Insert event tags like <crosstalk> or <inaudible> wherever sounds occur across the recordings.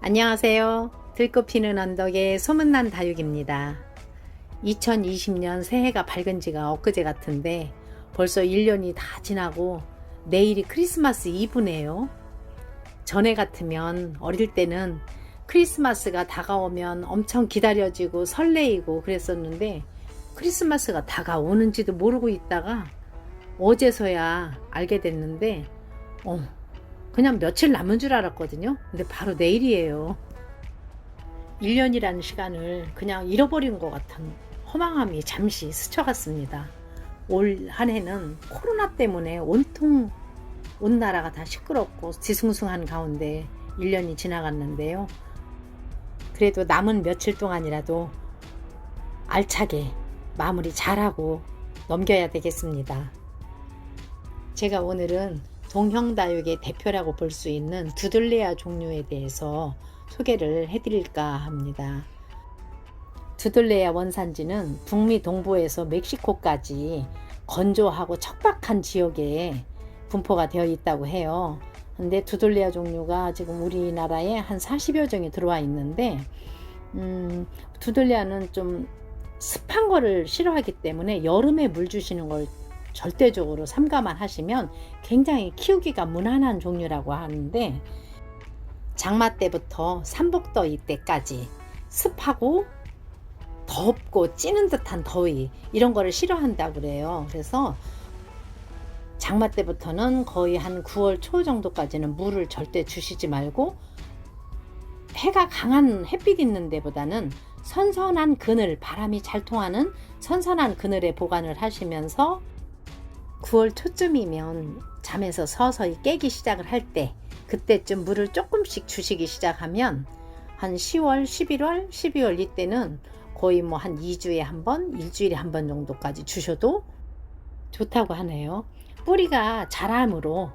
안녕하세요. 들꽃 피는 언덕의 소문난 다육입니다. 2020년 새해가 밝은 지가 엊그제 같은데 벌써 1년이 다 지나고 내일이 크리스마스 이브네요. 전에 같으면 어릴 때는 크리스마스가 다가오면 엄청 기다려지고 설레이고 그랬었는데 크리스마스가 다가오는지도 모르고 있다가 어제서야 알게 됐는데 어, 그냥 며칠 남은 줄 알았거든요. 근데 바로 내일이에요. 1년이라는 시간을 그냥 잃어버린 것 같은 허망함이 잠시 스쳐갔습니다. 올 한 해는 코로나 때문에 온통 온 나라가 다 시끄럽고 뒤숭숭한 가운데 1년이 지나갔는데요. 그래도 남은 며칠 동안이라도 알차게 마무리 잘하고 넘겨야 되겠습니다. 제가 오늘은 동형다육의 대표라고 볼 수 있는 두들레아 종류에 대해서 소개를 해드릴까 합니다. 두들레아 원산지는 북미 동부에서 멕시코까지 건조하고 척박한 지역에 분포가 되어 있다고 해요. 근데 두들레아 종류가 지금 우리나라에 한 40여 종이 들어와 있는데, 음, 두들레아는 좀 습한 거를 싫어하기 때문에 여름에 물 주시는 걸 절대적으로 삼가만 하시면 굉장히 키우기가 무난한 종류라고 하는데 장마 때부터 삼복더위 때까지 습하고 덥고 찌는 듯한 더위 이런 거를 싫어한다고 그래요. 그래서 장마 때부터는 거의 한 9월 초 정도까지는 물을 절대 주시지 말고 해가 강한 햇빛 있는 데보다는 선선한 그늘, 바람이 잘 통하는 선선한 그늘에 보관을 하시면서 9월 초쯤이면 잠에서 서서히 깨기 시작을 할 때 그때쯤 물을 조금씩 주시기 시작하면 한 10월, 11월, 12월 이때는 거의 뭐 한 2주에 한 번, 일주일에 한 번 정도까지 주셔도 좋다고 하네요. 뿌리가 자람으로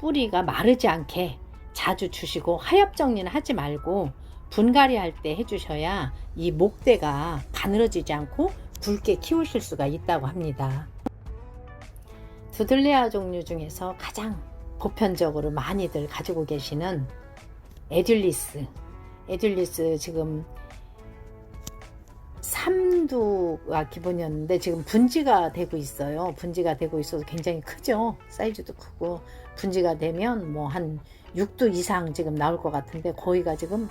뿌리가 마르지 않게 자주 주시고 하엽 정리는 하지 말고 분갈이 할 때 해주셔야 이 목대가 가늘어지지 않고 굵게 키우실 수가 있다고 합니다. 두들레아 종류 중에서 가장 보편적으로 많이들 가지고 계시는 에듈리스. 에듈리스 지금 삼두가 기본이었는데 지금 분지가 되고 있어요. 분지가 되고 있어서 굉장히 크죠. 사이즈도 크고 분지가 되면 뭐 한 6두 이상 지금 나올 것 같은데 거기가 지금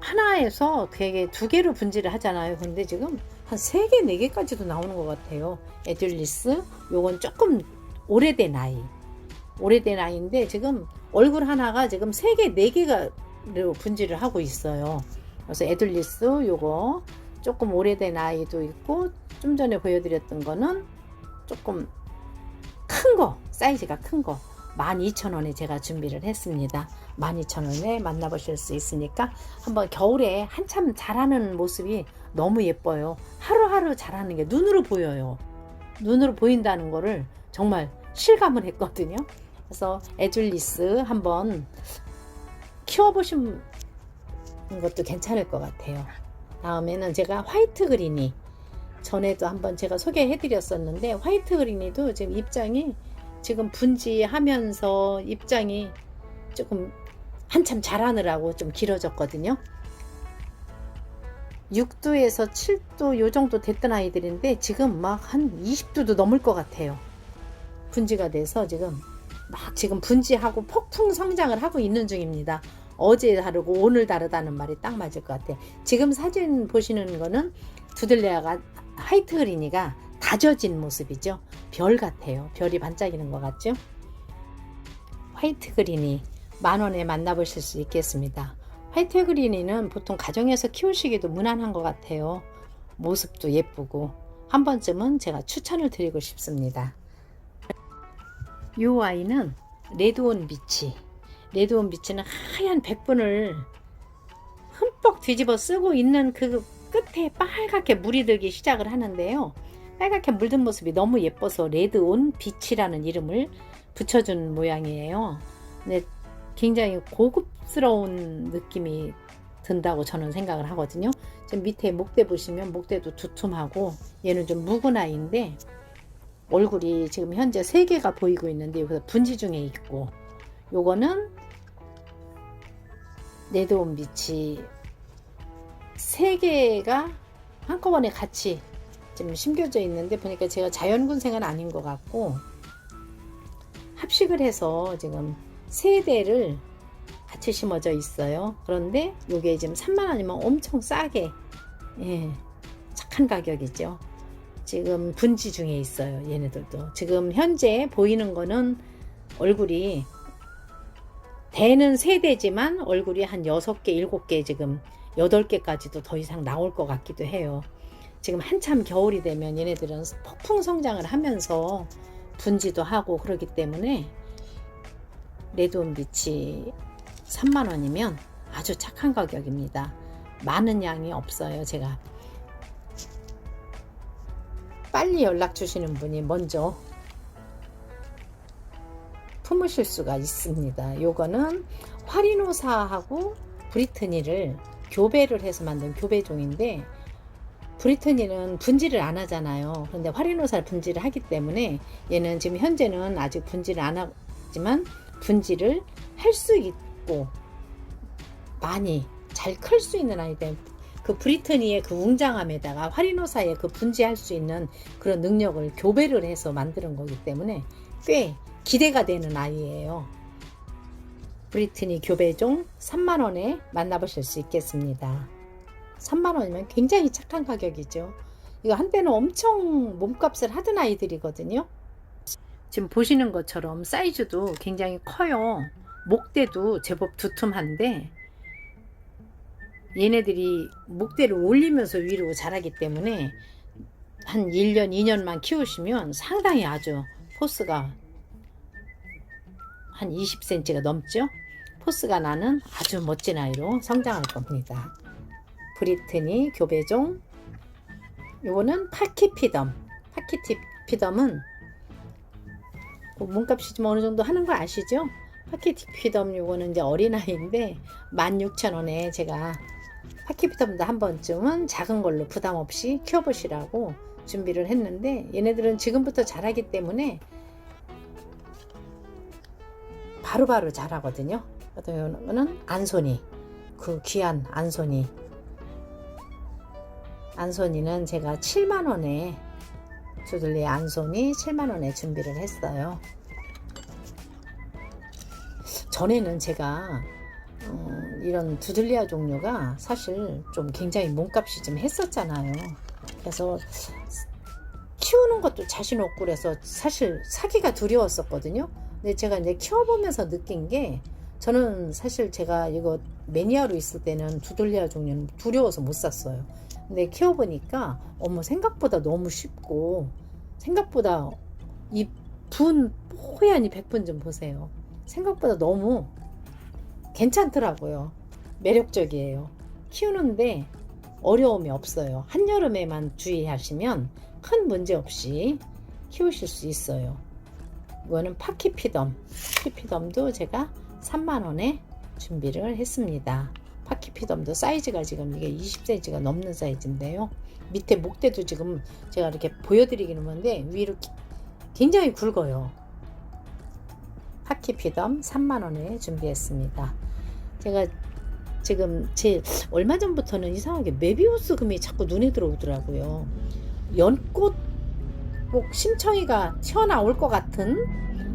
하나에서 되게 두 개로 분지를 하잖아요. 근데 지금 한 세 개, 네 개까지도 나오는 것 같아요. 에듈리스, 요건 조금 오래된 아이. 오래된 아이인데 지금 얼굴 하나가 지금 세 개, 네 개가 분지를 하고 있어요. 그래서 에듈리스 요거 조금 오래된 아이도 있고 좀 전에 보여드렸던 거는 조금 큰 거, 사이즈가 큰 거. 12,000원에 제가 준비를 했습니다. 12,000원에 만나보실 수 있으니까 한번 겨울에 한참 자라는 모습이 너무 예뻐요. 하루하루 자라는 게 눈으로 보여요. 눈으로 보인다는 거를 정말 실감을 했거든요. 그래서 에줄리스 한번 키워보신 것도 괜찮을 것 같아요. 다음에는 제가 화이트 그린이 전에도 한번 제가 소개해 드렸었는데 화이트 그린이도 지금 입장이 지금 분지하면서 입장이 조금 한참 자라느라고 좀 길어졌거든요. 6도에서 7도 요 정도 됐던 아이들인데 지금 막 한 20도도 넘을 것 같아요. 분지가 돼서 지금 막 지금 분지하고 폭풍 성장을 하고 있는 중입니다. 어제 다르고 오늘 다르다는 말이 딱 맞을 것 같아요. 지금 사진 보시는 거는 두들레아가 하이트 그린이가 다져진 모습이죠. 별 같아요. 별이 반짝이는 것 같죠? 화이트 그린이 만 원에 만나보실 수 있겠습니다. 화이트 그린이는 보통 가정에서 키우시기도 무난한 것 같아요. 모습도 예쁘고 한 번쯤은 제가 추천을 드리고 싶습니다. 이 아이는 레드온 비치. 레드온 비치는 하얀 백분을 흠뻑 뒤집어 쓰고 있는 그 끝에 빨갛게 물이 들기 시작을 하는데요. 빨갛게 물든 모습이 너무 예뻐서 레드온 빛이라는 이름을 붙여준 모양이에요. 근데 굉장히 고급스러운 느낌이 든다고 저는 생각을 하거든요. 지금 밑에 목대 보시면 목대도 두툼하고 얘는 좀 묵은 아이인데 얼굴이 지금 현재 세 개가 보이고 있는데 여기서 분지 중에 있고 요거는 레드온 빛이 세 개가 한꺼번에 같이 지금 심겨져 있는데 보니까 제가 자연군생은 아닌 것 같고 합식을 해서 지금 세 대를 같이 심어져 있어요. 그런데 이게 지금 3만 원이면 엄청 싸게 예, 착한 가격이죠. 지금 분지 중에 있어요. 얘네들도 지금 현재 보이는 거는 얼굴이 대는 세 대지만 얼굴이 한 6개, 7개 지금 8개까지도 더 이상 나올 것 같기도 해요. 지금 한참 겨울이 되면 얘네들은 폭풍 성장을 하면서 분지도 하고 그러기 때문에 레드온 빛이 3만 원이면 아주 착한 가격입니다. 많은 양이 없어요. 제가 빨리 연락 주시는 분이 먼저 품으실 수가 있습니다. 요거는 화리노사하고 브리트니를 교배를 해서 만든 교배종인데 브리트니는 분지를 안 하잖아요. 그런데 화리노사를 분지를 하기 때문에 얘는 지금 현재는 아직 분지를 안 하지만 분지를 할수 있고 많이 잘 클 수 있는 아이들 그 브리트니의 그 웅장함에다가 화리노사의 그 분지할 수 있는 그런 능력을 교배를 해서 만드는 거기 때문에 꽤 기대가 되는 아이예요. 브리트니 교배종 3만 원에 만나보실 수 있겠습니다. 3만 원이면 굉장히 착한 가격이죠. 이거 한때는 엄청 몸값을 하던 아이들이거든요. 지금 보시는 것처럼 사이즈도 굉장히 커요. 목대도 제법 두툼한데 얘네들이 목대를 올리면서 위로 자라기 때문에 한 1년, 2년만 키우시면 상당히 아주 포스가 한 20cm가 넘죠. 포스가 나는 아주 멋진 아이로 성장할 겁니다. 브리트니 교배종 요거는 파키피덤 파키피덤은 뭐 몸값이 좀 어느 정도 하는 거 아시죠? 파키피덤 요거는 이제 어린아이인데 16,000원에 제가 파키피덤도 한 번쯤은 작은 걸로 부담 없이 키워보시라고 준비를 했는데 얘네들은 지금부터 자라기 때문에 바로바로 자라거든요. 이거는 안소니 그 귀한 안소니 안소니는 제가 7만 원에 두들리 안소니 7만 원에 준비를 했어요. 전에는 제가 어, 이런 두들리아 종류가 사실 좀 굉장히 몸값이 좀 했었잖아요. 그래서 키우는 것도 자신 없고 그래서 사실 사기가 두려웠었거든요. 근데 제가 이제 키워보면서 느낀 게 저는 사실 제가 이거 매니아로 있을 때는 두들리아 종류는 두려워서 못 샀어요. 근데 키워보니까 어머 생각보다 너무 쉽고 생각보다 이 분 호얀 이 백분 좀 보세요. 생각보다 너무 괜찮더라고요. 매력적이에요. 키우는데 어려움이 없어요. 한여름에만 주의하시면 큰 문제 없이 키우실 수 있어요. 이거는 파키피덤. 파키피덤도 제가 3만원에 준비를 했습니다. 파키피덤도 사이즈가 지금 이게 20cm가 넘는 사이즈인데요. 밑에 목대도 지금 제가 이렇게 보여드리기는 하는데 위로 굉장히 굵어요. 파키피덤 3만원에 준비했습니다. 제가 지금 제 얼마 전부터는 이상하게 메비우스 금이 자꾸 눈에 들어오더라고요. 연꽃 꼭 심청이가 튀어나올 것 같은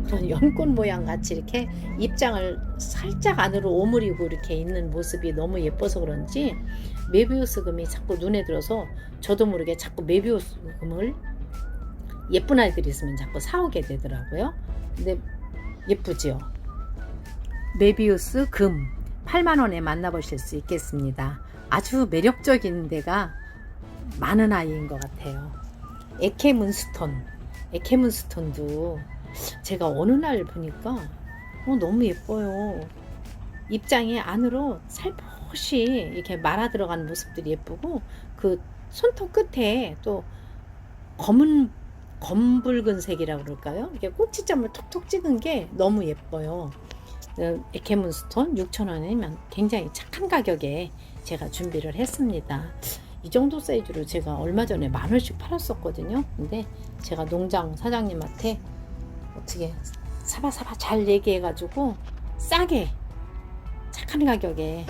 그런 연꽃 모양 같이 이렇게 입장을 살짝 안으로 오므리고 이렇게 있는 모습이 너무 예뻐서 그런지 메비우스 금이 자꾸 눈에 들어서 저도 모르게 자꾸 메비우스 금을 예쁜 아이들이 있으면 자꾸 사오게 되더라고요. 근데 예쁘지요? 메비우스 금 8만원에 만나보실 수 있겠습니다. 아주 매력적인 데가 많은 아이인 것 같아요. 에케문스톤, 에케문스톤도 제가 어느 날 보니까 어, 너무 예뻐요. 입장이 안으로 살포시 이렇게 말아 들어간 모습들이 예쁘고 그 손톱 끝에 또 검은 검붉은 색이라고 그럴까요? 이게 꼭지점을 톡톡 찍은 게 너무 예뻐요. 어, 에케문스톤 6,000원이면 굉장히 착한 가격에 제가 준비를 했습니다. 이 정도 사이즈로 제가 얼마 전에 만 원씩 팔았었거든요. 근데 제가 농장 사장님한테 어떻게 사바사바 잘 얘기해가지고 싸게 착한 가격에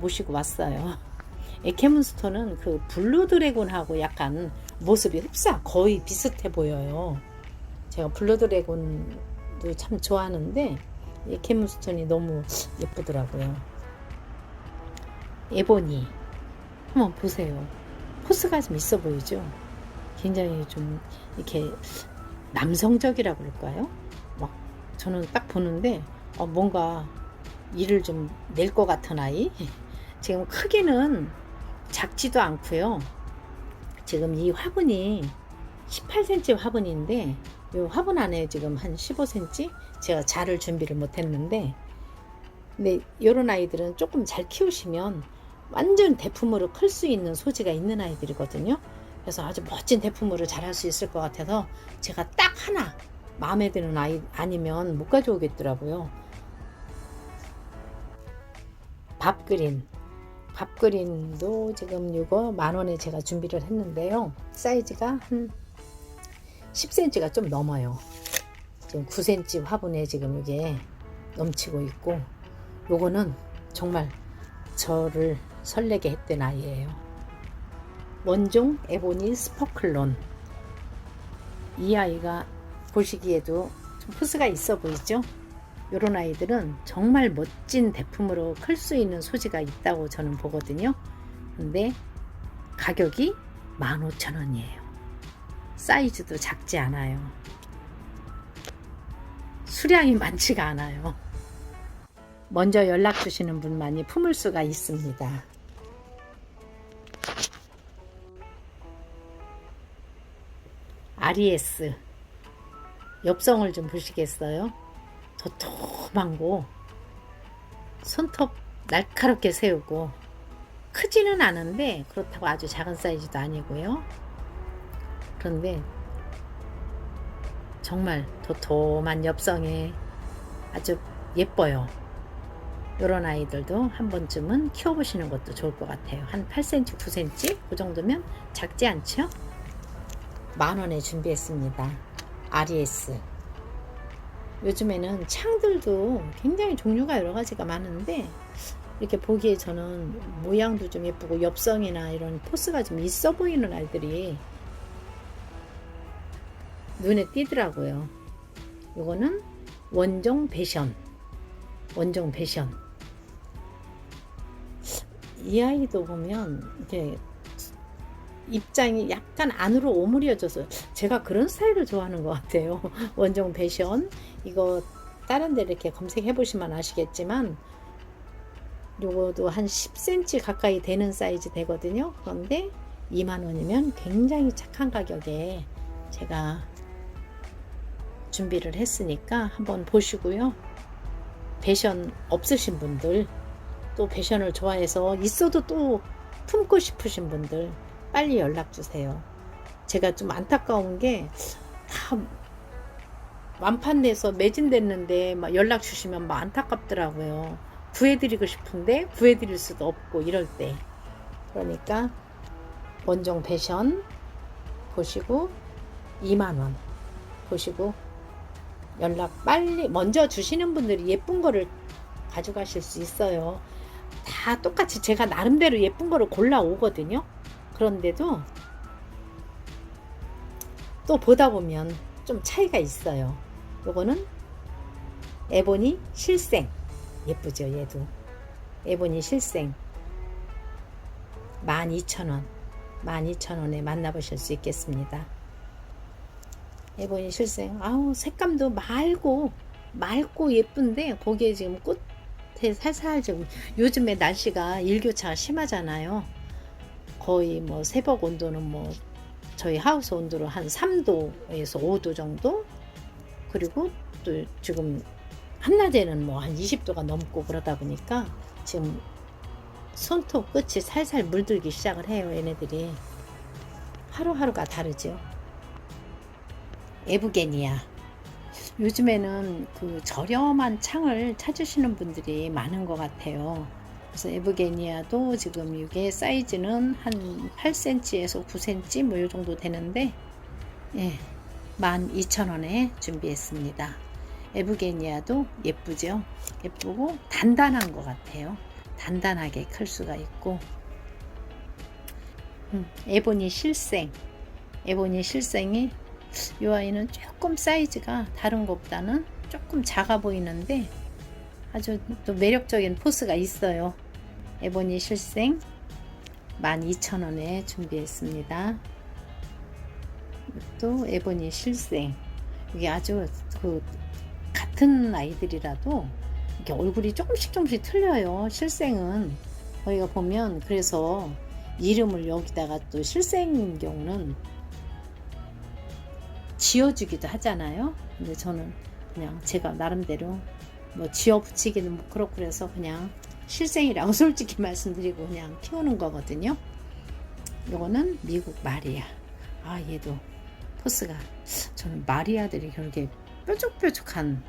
모시고 왔어요. 에케문스톤은 그 블루 드래곤하고 약간 모습이 흡사 거의 비슷해 보여요. 제가 블루 드래곤도 참 좋아하는데 에케문스톤이 너무 예쁘더라고요. 에보니 한번 보세요. 포스가 좀 있어 보이죠? 굉장히 좀 이렇게 남성적이라고 그럴까요? 막 저는 딱 보는데 어, 뭔가 일을 좀 낼 것 같은 아이. <laughs> 지금 크기는 작지도 않고요. 지금 이 화분이 18cm 화분인데 이 화분 안에 지금 한 15cm 제가 자를 준비를 못했는데 근데 이런 아이들은 조금 잘 키우시면 완전 대품으로 클 수 있는 소지가 있는 아이들이거든요. 그래서 아주 멋진 대품으로 자랄 수 있을 것 같아서 제가 딱 하나 마음에 드는 아이 아니면 못 가져오겠더라고요. 밥그린 밥그린도 지금 이거 만 원에 제가 준비를 했는데요. 사이즈가 한 10cm가 좀 넘어요. 지금 9cm 화분에 지금 이게 넘치고 있고 요거는 정말 저를 설레게 했던 아이예요. 원종 에보니 스퍼클론 이 아이가 보시기에도 좀 포스가 있어 보이죠? 이런 아이들은 정말 멋진 대품으로 클 수 있는 소지가 있다고 저는 보거든요. 근데 가격이 15,000원이에요. 사이즈도 작지 않아요. 수량이 많지가 않아요. 먼저 연락 주시는 분만이 품을 수가 있습니다. 아리에스 엽성을 좀 보시겠어요? 도톰한 거 손톱 날카롭게 세우고 크지는 않은데 그렇다고 아주 작은 사이즈도 아니고요. 그런데 정말 도톰한 엽성에 아주 예뻐요. 이런 아이들도 한 번쯤은 키워보시는 것도 좋을 것 같아요. 한 8cm, 9cm 그 정도면 작지 않죠? 만 원에 준비했습니다. RES. 요즘에는 창들도 굉장히 종류가 여러 가지가 많은데 이렇게 보기에 저는 모양도 좀 예쁘고 엽성이나 이런 포스가 좀 있어 보이는 아이들이 눈에 띄더라고요. 이거는 원종 배션. 원종 배션. 이 아이도 보면 이렇게 입장이 약간 안으로 오므려져서 제가 그런 스타일을 좋아하는 것 같아요. <laughs> 원종 배션 이거 다른 데 이렇게 검색해 보시면 아시겠지만 요거도 한 10cm 가까이 되는 사이즈 되거든요. 그런데 2만 원이면 굉장히 착한 가격에 제가 준비를 했으니까 한번 보시고요. 배션 없으신 분들 또 배션을 좋아해서 있어도 또 품고 싶으신 분들 빨리 연락 주세요. 제가 좀 안타까운 게 다 완판돼서 매진됐는데 막 연락 주시면 막 안타깝더라고요. 구해드리고 싶은데 구해드릴 수도 없고 이럴 때 그러니까 원종 배션 보시고 2만원 보시고 연락 빨리 먼저 주시는 분들이 예쁜 거를 가져가실 수 있어요. 다 똑같이 제가 나름대로 예쁜 거를 골라 오거든요. 그런데도 또 보다 보면 좀 차이가 있어요. 요거는 에보니 실생 예쁘죠 얘도 에보니 실생 12,000원 12,000원에 만나보실 수 있겠습니다. 에보니 실생 아우 색감도 맑고 맑고 예쁜데 거기에 지금 꽃에 살살 좀 요즘에 날씨가 일교차가 심하잖아요. 거의 뭐 새벽 온도는 뭐 저희 하우스 온도로 한 3도에서 5도 정도 그리고 또 지금 한낮에는 뭐 한 20도가 넘고 그러다 보니까 지금 손톱 끝이 살살 물들기 시작을 해요 얘네들이 하루하루가 다르죠 에브게니아. 요즘에는 그 저렴한 창을 찾으시는 분들이 많은 것 같아요. 그래서 에브게니아도 지금 이게 사이즈는 한 8cm에서 9cm 뭐 요 정도 되는데 예, 12,000원에 준비했습니다. 에브게니아도 예쁘죠? 예쁘고 단단한 것 같아요. 단단하게 클 수가 있고 음, 에보니 실생 에보니 실생이 이 아이는 조금 사이즈가 다른 것보다는 조금 작아 보이는데 아주 또 매력적인 포스가 있어요. 에보니 실생 12,000원에 준비했습니다. 또 에보니 실생 이게 아주 그 같은 아이들이라도 이렇게 얼굴이 조금씩 조금씩 틀려요. 실생은 저희가 보면 그래서 이름을 여기다가 또 실생인 경우는 지어주기도 하잖아요. 근데 저는 그냥 제가 나름대로 뭐 지어 붙이기는 뭐 그렇고 그래서 그냥 실생이라고 <laughs> 솔직히 말씀드리고 그냥 키우는 거거든요. 요거는 미국 마리아. 아 얘도 포스가 저는 마리아들이 그렇게 뾰족뾰족한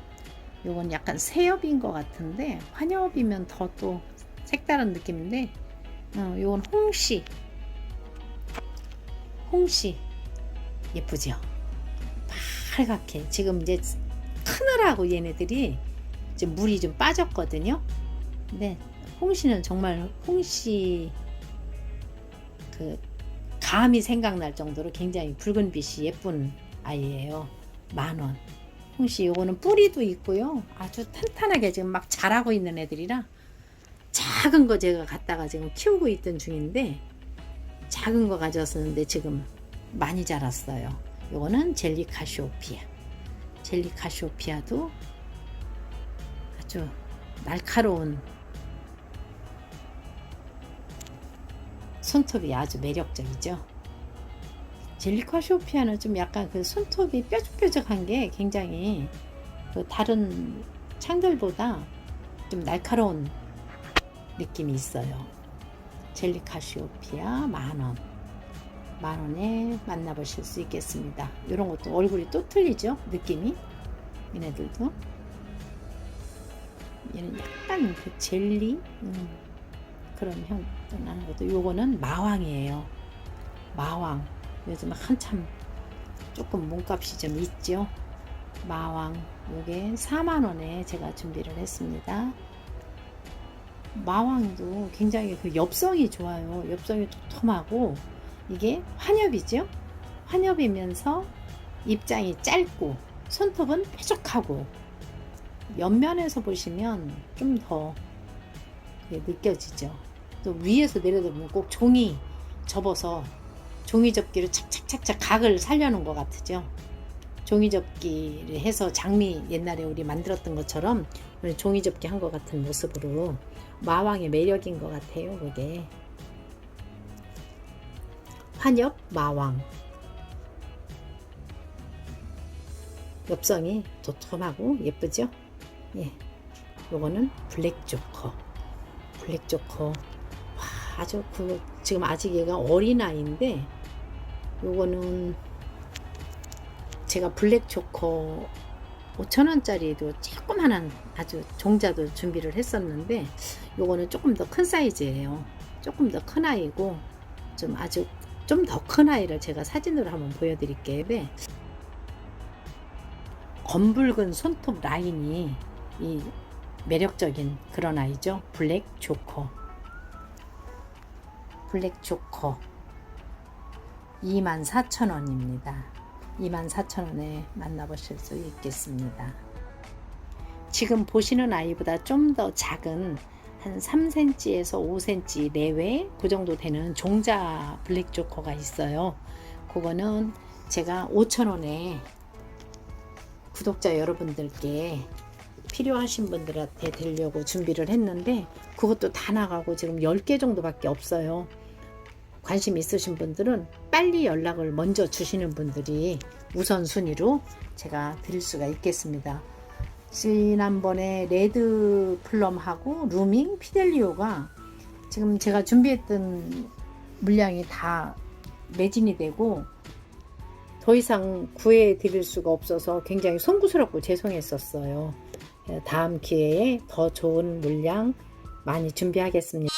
요건 약간 새엽인 것 같은데 환엽이면 더 또 색다른 느낌인데 어, 요건 홍시 홍시 예쁘죠? 빨갛게. 지금 이제 크느라고 얘네들이 이제 물이 좀 빠졌거든요 근데 홍시는 정말 홍시 그 감이 생각날 정도로 굉장히 붉은 빛이 예쁜 아이예요 만 원 홍시 요거는 뿌리도 있고요. 아주 탄탄하게 지금 막 자라고 있는 애들이라 작은 거 제가 갖다가 지금 키우고 있던 중인데 작은 거 가져왔었는데 지금 많이 자랐어요. 요거는 젤리 카시오피아. 젤리 카시오피아도 아주 날카로운 손톱이 아주 매력적이죠. 젤리카시오피아는 좀 약간 그 손톱이 뾰족뾰족한 게 굉장히 그 다른 창들보다 좀 날카로운 느낌이 있어요. 젤리카시오피아 만원. 만원에 만나보실 수 있겠습니다. 이런 것도 얼굴이 또 틀리죠? 느낌이. 얘네들도. 얘는 약간 그 젤리? 음, 그런 향도 나는 것도. 요거는 마왕이에요. 마왕. 요즘 한참 조금 몸값이 좀 있죠. 마왕 요게 4만원에 제가 준비를 했습니다. 마왕도 굉장히 그 엽성이 좋아요. 엽성이 도톰하고 이게 환엽이죠. 환엽이면서 입장이 짧고 손톱은 뾰족하고 옆면에서 보시면 좀 더 느껴지죠. 또 위에서 내려다보면 꼭 종이 접어서 종이 접기로 착착착착 각을 살려놓은 것 같으죠. 종이 접기를 해서 장미 옛날에 우리 만들었던 것처럼 종이 접기 한 것 같은 모습으로 마왕의 매력인 것 같아요. 그게 환엽 마왕 엽성이 도톰하고 예쁘죠? 예, 요거는 블랙 조커 블랙 조커 아주 그 지금 아직 얘가 어린 아이인데 요거는 제가 블랙 초코 5천원짜리도 조그만한 아주 종자도 준비를 했었는데 요거는 조금 더 큰 사이즈예요 조금 더 큰 아이고 좀 아주 좀 더 큰 아이를 제가 사진으로 한번 보여드릴게요 네. 검붉은 손톱 라인이 이 매력적인 그런 아이죠 블랙 조커 블랙 조커 24,000원입니다. 24,000원에 만나보실 수 있겠습니다. 지금 보시는 아이보다 좀 더 작은 한 3cm에서 5cm 내외 그 정도 되는 종자 블랙 조커가 있어요. 그거는 제가 5,000원에 구독자 여러분들께 필요하신 분들한테 드리려고 준비를 했는데 그것도 다 나가고 지금 10개 정도밖에 없어요. 관심 있으신 분들은 빨리 연락을 먼저 주시는 분들이 우선순위로 제가 드릴 수가 있겠습니다. 지난번에 레드 플럼하고 루밍 피델리오가 지금 제가 준비했던 물량이 다 매진이 되고 더 이상 구해 드릴 수가 없어서 굉장히 송구스럽고 죄송했었어요. 다음 기회에 더 좋은 물량 많이 준비하겠습니다.